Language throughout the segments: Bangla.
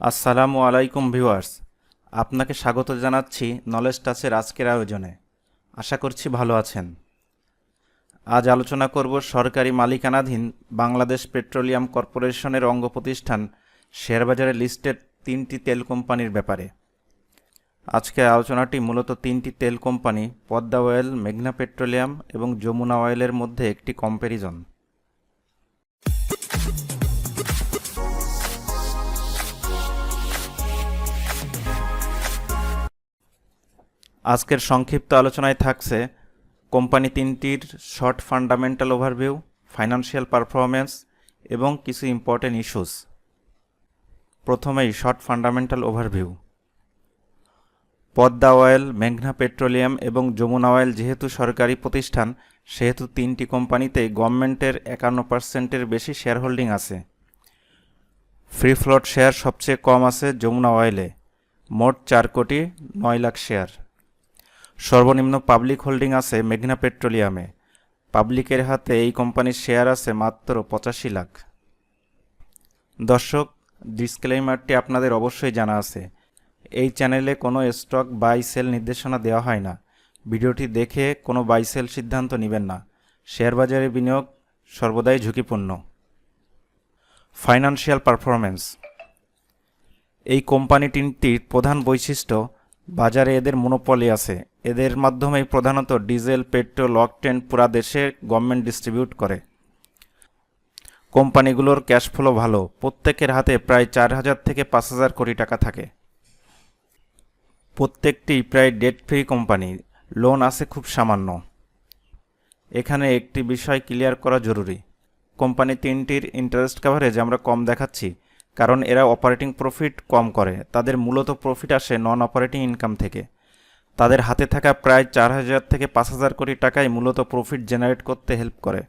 আসসালামু আলাইকুম ভিউয়ার্স। আপনাকে স্বাগত জানাচ্ছি নলেজ টাচের আজকের আয়োজনে। আশা করছি ভালো আছেন। আজ আলোচনা করব সরকারি মালিকানাধীন বাংলাদেশ পেট্রোলিয়াম কর্পোরেশনের অঙ্গ প্রতিষ্ঠান শেয়ারবাজারে লিস্টেড তিনটি তেল কোম্পানির ব্যাপারে। আজকের আলোচনাটি মূলত তিনটি তেল কোম্পানি, পদ্মা অয়েল, মেঘনা পেট্রোলিয়াম এবং যমুনা অয়েলের মধ্যে একটি কম্প্যারিজন আজকের সংক্ষিপ্ত আলোচনায় থাকছে কোম্পানি তিনটির short fundamental overview, financial performance এবং কিছু ইম্পর্টেন্ট ইস্যুস প্রথমেই short fundamental overview. Padma oil, মেঘনা পেট্রোলিয়াম এবং যমুনা অয়েল যেহেতু সরকারি প্রতিষ্ঠান, সেহেতু তিনটি কোম্পানিতেই গভর্নমেন্টের একান্ন পার্সেন্টের বেশি শেয়ার হোল্ডিং আছে। ফ্রি ফ্লোট শেয়ার সবচেয়ে কম আছে যমুনা অয়েলে, মোট চার কোটি নয় লাখ শেয়ার সর্বনিম্ন পাবলিক হোল্ডিং আছে মেঘনা পেট্রোলিয়ামে। পাবলিকের হাতে এই কোম্পানির শেয়ার আছে মাত্র পঁচাশি লাখ। দর্শক, ডিসক্লেইমারটি আপনাদের অবশ্যই জানা আছে। এই চ্যানেলে কোনো স্টক বাই সেল নির্দেশনা দেওয়া হয় না। ভিডিওটি দেখে কোনো বাই সেল সিদ্ধান্ত নেবেন না। শেয়ার বাজারে বিনিয়োগ সর্বদাই ঝুঁকিপূর্ণ। Financial performance. এই কোম্পানি তিনটির প্রধান বৈশিষ্ট্য বাজারে এদের মনোপলি আছে। এদের মাধ্যমেই প্রধানত ডিজেল, পেট্রোল, অকটেন পুরা দেশে গভর্নমেন্ট ডিস্ট্রিবিউট করে। কোম্পানিগুলোর ক্যাশ ফ্লো ভালো। প্রত্যেকের হাতে প্রায় চার হাজার থেকে পাঁচ হাজার কোটি টাকা থাকে। প্রত্যেকটি প্রায় ডেট ফ্রি কোম্পানি লোন আছে খুব সামান্য। এখানে একটি বিষয় ক্লিয়ার করা জরুরি। কোম্পানি তিনটির ইন্টারেস্ট কাভারেজ আমরা কম দেখাচ্ছি। কারণ এরা অপারেটিং প্রফিট কম করে। তাদের মূলত প্রফিট আসে নন অপারেটিং ইনকাম থেকে। তাদের হাতে থাকা প্রায় চার হাজার থেকে পাঁচ হাজার কোটি টাকাই মূলত প্রফিট জেনারেট করতে হেল্প করে।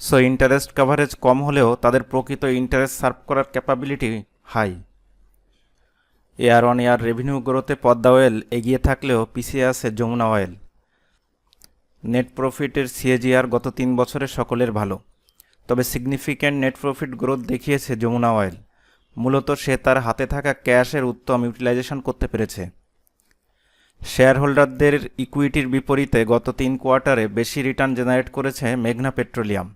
সো ইন্টারেস্ট কাভারেজ কম হলেও তাদের প্রকৃত ইন্টারেস্ট সার্ভ করার capability high year on year revenue গ্রোথে Padma oil এগিয়ে থাকলেও পিছিয়ে আছে যমুনা অয়েল নেট প্রফিটের সিএজিআর গত তিন বছরে সকলের ভালো। তবে সিগনিফিক্যান্ট নেট প্রফিট গ্রোথ দেখিয়েছে যমুনা অয়েল মূলত সে তার হাতে থাকা ক্যাশের উত্তম ইউটিলাইজেশন করতে পেরেছে। শেয়ার হোল্ডারদের ইকুইটির বিপরীতে গত তিন কোয়ার্টারে বেশি রিটার্ন জেনারেট করেছে মেঘনা পেট্রোলিয়াম।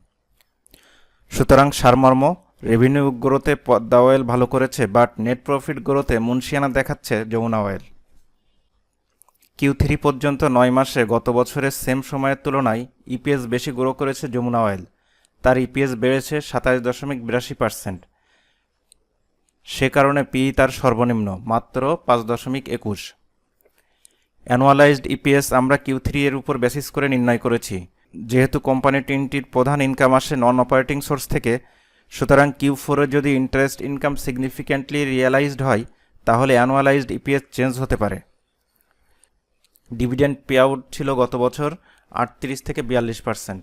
সুতরাং সারমর্ম রেভিনিউ গ্রোথে পদ্মা অয়েল ভালো করেছে বাট নেট প্রফিট গ্রোথে মুন্সিয়ানা দেখাচ্ছে যমুনা অয়েল কিউ থ্রি পর্যন্ত নয় মাসে গত বছরের সেম সময়ের তুলনায় ইপিএস বেশি গ্রো করেছে যমুনা অয়েল তার ইপিএস বেড়েছে সাতাশ দশমিক বিরাশি পার্সেন্ট সে কারণে পি তার সর্বনিম্ন, মাত্র পাঁচ দশমিক একুশ। অ্যানুয়ালাইজড ইপিএস আমরা কিউ থ্রি এর উপর বেসিস করে নির্ণয় করেছি। যেহেতু কোম্পানি তিনটির প্রধান ইনকাম আসে নন অপারেটিং সোর্স থেকে, সুতরাং কিউ ফোরে যদি ইন্টারেস্ট ইনকাম সিগনিফিক্যান্টলি রিয়েলাইজড হয়, তাহলে অ্যানুয়ালাইজড ইপিএস চেঞ্জ হতে পারে। ডিভিডেন্ড পে আউট ছিল গত বছর আটত্রিশ থেকে বিয়াল্লিশ পার্সেন্ট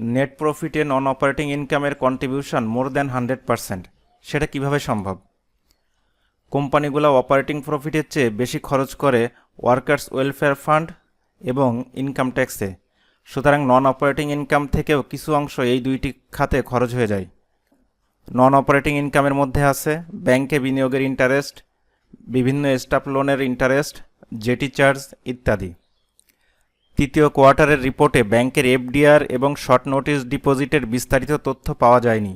নেট প্রফিটে নন অপারেটিং ইনকামের contribution more than hundred percent সেটা কীভাবে সম্ভব? কোম্পানিগুলো অপারেটিং প্রফিটের চেয়ে বেশি খরচ করে ওয়ার্কার্স ওয়েলফেয়ার ফান্ড এবং ইনকাম ট্যাক্সে সুতরাং নন অপারেটিং ইনকাম থেকেও কিছু অংশ এই দুইটি খাতে খরচ হয়ে যায়। নন অপারেটিং ইনকামের মধ্যে আছে ব্যাংকে বিনিয়োগের ইন্টারেস্ট বিভিন্ন স্টাফ লোনের ইন্টারেস্ট জেটি চার্জ ইত্যাদি। তৃতীয় কোয়ার্টারের রিপোর্টে ব্যাংকের এফডিআর এবং শর্ট নোটিশ ডিপোজিটের বিস্তারিত তথ্য পাওয়া যায়নি।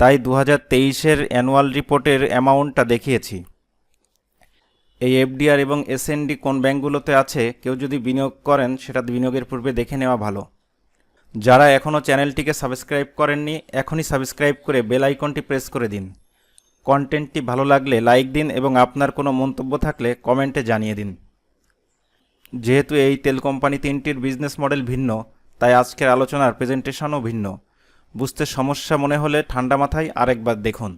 তাই দু হাজার তেইশের অ্যানুয়াল রিপোর্টের অ্যামাউন্টটা দেখিয়েছি। এই এফডিআর এবং এসএনডি কোন ব্যাংকগুলোতে আছে, কেউ যদি বিনিয়োগ করেন, সেটা বিনিয়োগের পূর্বে দেখে নেওয়া ভালো। যারা এখনও চ্যানেলটিকে সাবস্ক্রাইব করেননি, এখনই সাবস্ক্রাইব করে বেল আইকনটি প্রেস করে দিন। কন্টেন্টটি ভালো লাগলে লাইক দিন এবং আপনার কোনো মন্তব্য থাকলে কমেন্টে জানিয়ে দিন। যেহেতু এই তেল কোম্পানি তিনটির বিজনেস মডেল ভিন্ন, তাই আজকের আলোচনার প্রেজেন্টেশনও ভিন্ন। বুঝতে সমস্যা মনে হলে ঠান্ডা মাথায় আরেকবার দেখুন।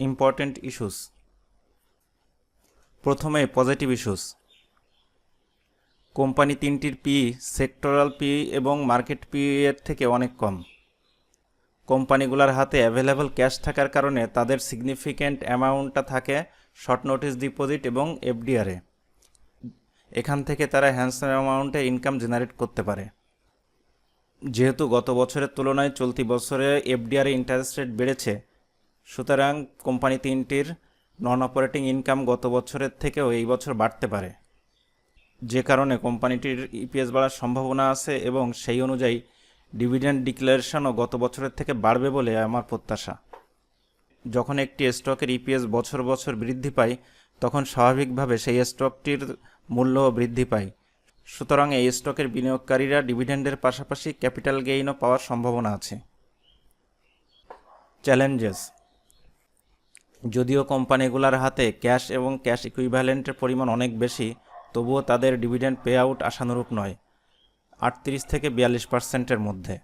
Important issues. প্রথমে পজিটিভ ইস্যুস। কোম্পানি তিনটির পি, সেক্টরাল পি এবং মার্কেট পি এর থেকে অনেক কম। কোম্পানিগুলোর হাতে অ্যাভেলেবল ক্যাশ থাকার কারণে তাদের সিগনিফিক্যান্ট অ্যামাউন্টটা থাকে শর্ট নোটিস ডিপোজিট এবং এফডিআরে। এখান থেকে তারা হ্যান্ডসাম অ্যামাউন্টে ইনকাম জেনারেট করতে পারে। যেহেতু গত বছরের তুলনায় চলতি বছরে এফডিআর ইন্টারেস্ট রেট বেড়েছে, সুতরাং কোম্পানি তিনটির নন অপারেটিং ইনকাম গত বছরের থেকেও এই বছর বাড়তে পারে। যে কারণে কোম্পানিটির ইপিএস বাড়ার সম্ভাবনা আছে এবং সেই অনুযায়ী ডিভিডেন্ড ডিক্লারেশনও গত বছরের থেকে বাড়বে বলে আমার প্রত্যাশা। যখন একটি স্টকের ইপিএস বছর বছর বৃদ্ধি পায়, তখন স্বাভাবিকভাবে সেই স্টকটির মূল্যও বৃদ্ধি পায়। সুতরাং এই স্টকের বিনিয়োগকারীরা ডিভিডেন্ডের পাশাপাশি ক্যাপিটাল গেইনও পাওয়ার সম্ভাবনা আছে। চ্যালেঞ্জেস। যদিও কোম্পানিগুলোর হাতে ক্যাশ এবং ক্যাশ ইকুইভ্যালেন্টের পরিমাণ অনেক বেশি, তবুও তাদের ডিভিডেন্ড পে আউট আশানুরূপ নয়, আটত্রিশ থেকে বিয়াল্লিশ পার্সেন্টের মধ্যে।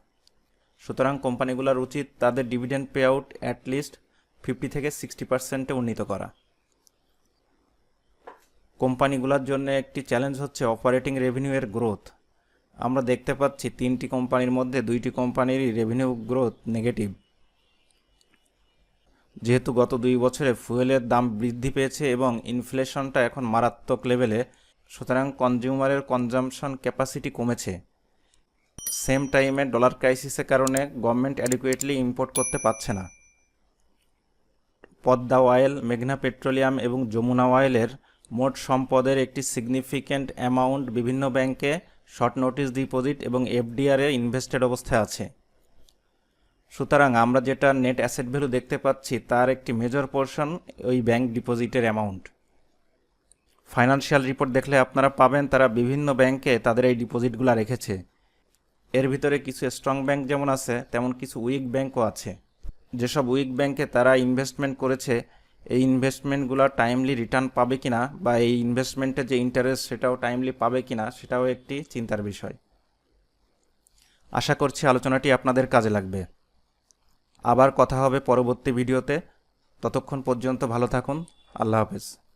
সুতরাং কোম্পানিগুলোর উচিত তাদের dividend pay out at least fifty থেকে সিক্সটি পার্সেন্টে উন্নীত করা। কোম্পানিগুলোর জন্য একটি চ্যালেঞ্জ হচ্ছে অপারেটিং রেভিনিউয়ের গ্রোথ আমরা দেখতে পাচ্ছি তিনটি কোম্পানির মধ্যে দুইটি কোম্পানিরই রেভিনিউ গ্রোথ নেগেটিভ যেহেতু গত দুই বছরে ফুয়েলের দাম বৃদ্ধি পেয়েছে এবং ইনফ্লেশনটা এখন মারাত্মক লেভেলে সুতরাং কনজিউমারের কনজামশন ক্যাপাসিটি কমেছে। সেম টাইমে ডলার ক্রাইসিসের কারণে গভর্নমেন্ট অ্যাডিকুয়েটলি ইম্পোর্ট করতে পারছে না। পদ্মা অয়েল মেঘনা পেট্রোলিয়াম এবং যমুনা অয়েলের মোট সম্পদের একটি সিগনিফিক্যান্ট অ্যামাউন্ট বিভিন্ন ব্যাংকে শর্ট নোটিশ ডিপোজিট এবং এফডিআরে ইনভেস্টেড অবস্থায় আছে। সুতরাং আমরা যেটা নেট অ্যাসেট ভ্যালু দেখতে পাচ্ছি, তার একটি মেজর পোর্শন ওই ব্যাংক ডিপোজিটের অ্যামাউন্ট ফাইন্যান্সিয়াল রিপোর্ট দেখলে আপনারা পাবেন, তারা বিভিন্ন ব্যাংকে তাদের এই ডিপোজিটগুলো রেখেছে। এর ভিতরে কিছু স্ট্রং ব্যাংক যেমন আছে, তেমন কিছু উইক ব্যাংকও আছে। যেসব উইক ব্যাংকে তারা ইনভেস্টমেন্ট করেছে এই ইনভেস্টমেন্টগুলো টাইমলি রিটার্ন পাবে কি না বা এই ইনভেস্টমেন্টের যে ইন্টারেস্ট সেটাও টাইমলি পাবে কি না সেটাও একটি চিন্তার বিষয়। আশা করছি আলোচনাটি আপনাদের কাজে লাগবে। আবার কথা হবে পরবর্তী ভিডিওতে ততক্ষণ পর্যন্ত ভালো থাকুন। আল্লাহ হাফেজ।